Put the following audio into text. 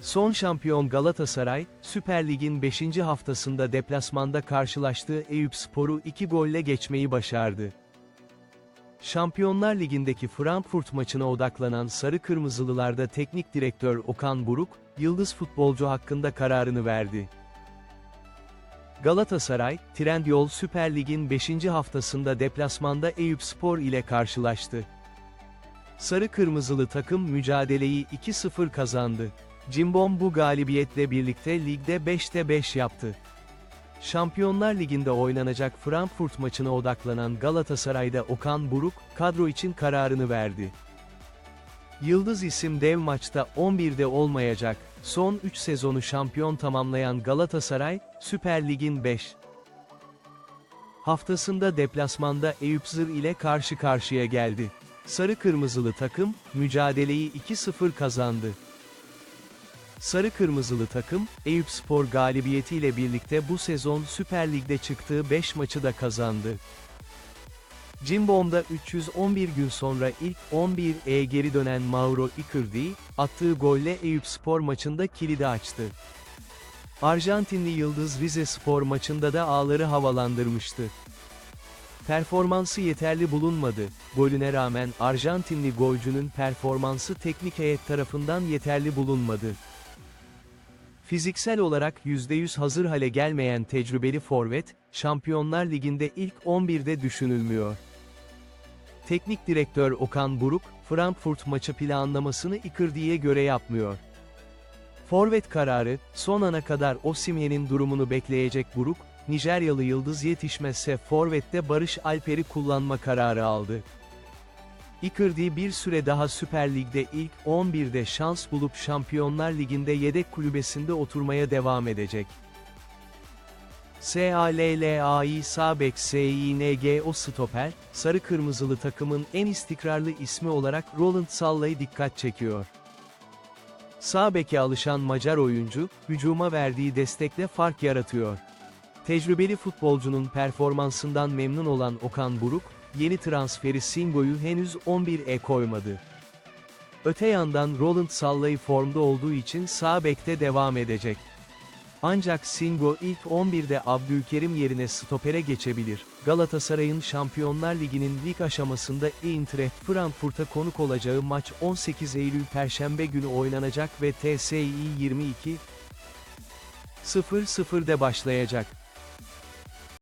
Son şampiyon Galatasaray, Süper Lig'in 5. haftasında deplasmanda karşılaştığı Eyüpspor'u 2 golle geçmeyi başardı. Şampiyonlar Ligi'ndeki Frankfurt maçına odaklanan Sarı Kırmızılılarda teknik direktör Okan Buruk, yıldız futbolcu hakkında kararını verdi. Galatasaray, Trendyol Süper Lig'in 5. haftasında deplasmanda Eyüpspor ile karşılaştı. Sarı Kırmızılı takım mücadeleyi 2-0 kazandı. Cimbom bu galibiyetle birlikte ligde 5'te 5 yaptı. Şampiyonlar Ligi'nde oynanacak Frankfurt maçına odaklanan Galatasaray'da Okan Buruk, kadro için kararını verdi. Yıldız isim dev maçta 11'de olmayacak, son 3 sezonu şampiyon tamamlayan Galatasaray, Süper Lig'in 5. Haftasında deplasmanda Eyüpzır ile karşı karşıya geldi. Sarı Kırmızılı takım, mücadeleyi 2-0 kazandı. Sarı Kırmızılı takım, Eyüpspor galibiyetiyle birlikte bu sezon Süper Lig'de çıktığı 5 maçı da kazandı. Cimbom'da 311 gün sonra ilk 11'e geri dönen Mauro Icardi, attığı golle Eyüpspor maçında kilidi açtı. Arjantinli Yıldız Rize Spor maçında da ağları havalandırmıştı. Performansı yeterli bulunmadı. Golüne rağmen Arjantinli golcünün performansı teknik heyet tarafından yeterli bulunmadı. Fiziksel olarak %100 hazır hale gelmeyen tecrübeli forvet, Şampiyonlar Ligi'nde ilk 11'de düşünülmüyor. Teknik direktör Okan Buruk, Frankfurt maçı planlamasını Icardi'ye göre yapmıyor. Forvet kararı, son ana kadar Osimhen'in durumunu bekleyecek Buruk, Nijeryalı yıldız yetişmezse Forvet'te Barış Alper'i kullanma kararı aldı. Icardi bir süre daha Süper Lig'de ilk 11'de şans bulup Şampiyonlar Ligi'nde yedek kulübesinde oturmaya devam edecek. SALLAI Sabek SINGO Stoper, sarı kırmızılı takımın en istikrarlı ismi olarak Roland Salla'yı dikkat çekiyor. Sağ alışan Macar oyuncu, hücuma verdiği destekle fark yaratıyor. Tecrübeli futbolcunun performansından memnun olan Okan Buruk, yeni transferi Singo'yu henüz 11'e koymadı. Öte yandan Roland Salla'yı formda olduğu için sağ bekte devam edecek. Ancak Singo ilk 11'de Abdülkerim yerine stopere geçebilir. Galatasaray'ın Şampiyonlar Ligi'nin lig aşamasında Eintracht Frankfurt'a konuk olacağı maç 18 Eylül Perşembe günü oynanacak ve TSI 22 0-0'de başlayacak.